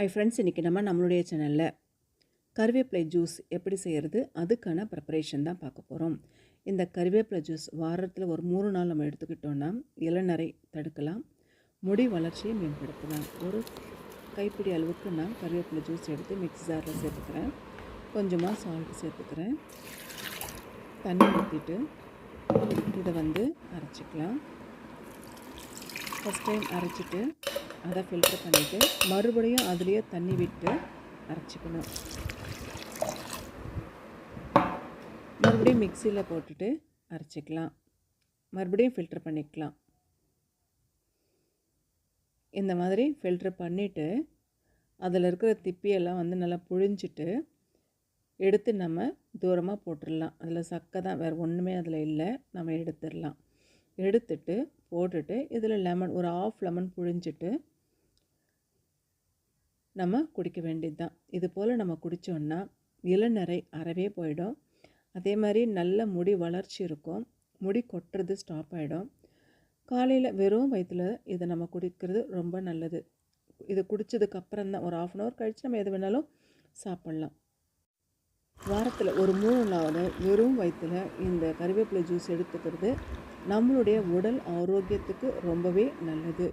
ஐ friends இன்றைக்கி நம்ம நம்மளுடைய சேனலில் கருவேப்பிலை ஜூஸ் எப்படி செய்கிறது அதுக்கான ப்ரிப்பரேஷன் தான் பார்க்க போகிறோம் இந்த கருவேப்பிலை ஜூஸ் வாரத்தில் ஒரு மூணு நாள் நம்ம எடுத்துக்கிட்டோன்னா இளநரை தடுக்கலாம். முடி வளர்ச்சியை மேம்படுத்தலாம். ஒரு கைப்பிடி அளவுக்கு நான் கருவேப்பிலை ஜூஸ் எடுத்து மிக்ஸி ஜாரில் சேர்த்துக்கிறேன். கொஞ்சமாக சால்ட் சேர்த்துக்கிறேன். தண்ணி ஊற்றிட்டு இதை வந்து அரைச்சிக்கலாம். ஃபஸ்ட் டைம் அரைச்சிட்டு அதை ஃபில்டர் பண்ணிவிட்டு மறுபடியும் அதுலேயே தண்ணி விட்டு அரைச்சிக்கணும். மறுபடியும் மிக்சியில் போட்டுட்டு அரைச்சிக்கலாம். மறுபடியும் ஃபில்டர் பண்ணிக்கலாம். இந்த மாதிரி ஃபில்டர் பண்ணிவிட்டு அதில் இருக்கிற திப்பியெல்லாம் வந்து நல்லா புழிஞ்சிட்டு எடுத்து நம்ம தூரமாக போட்டுடலாம் அதில் சக்கை தான் வேறு ஒன்றுமே அதில் இல்லை. நம்ம எடுத்துடலாம். எடுத்துட்டு போட்டுட்டு இதில் லெமன் ஒரு ஆஃப் லெமன் புழிஞ்சிட்டு நம்ம குடிக்க வேண்டியது தான் இது போல் நம்ம குடித்தோன்னா இளநரை அறவே போயிடும். அதே மாதிரி நல்ல முடி வளர்ச்சி இருக்கும். முடி கொட்டுறது ஸ்டாப் ஆகிடும் காலையில் வெறும் வயிற்றில் இதை நம்ம குடிக்கிறது ரொம்ப நல்லது. இது குடித்ததுக்கப்புறம் தான் ஒரு ஆஃப் அன் ஹவர் கழித்து நம்ம எது வேணாலும் சாப்பிட்லாம். வாரத்தில் ஒரு மூணு நாள் வெறும் வயிற்றில் இந்த கறிவேப்பிலை ஜூஸ் எடுத்துக்கிறது நம்மளுடைய உடல் ஆரோக்கியத்துக்கு ரொம்பவே நல்லது.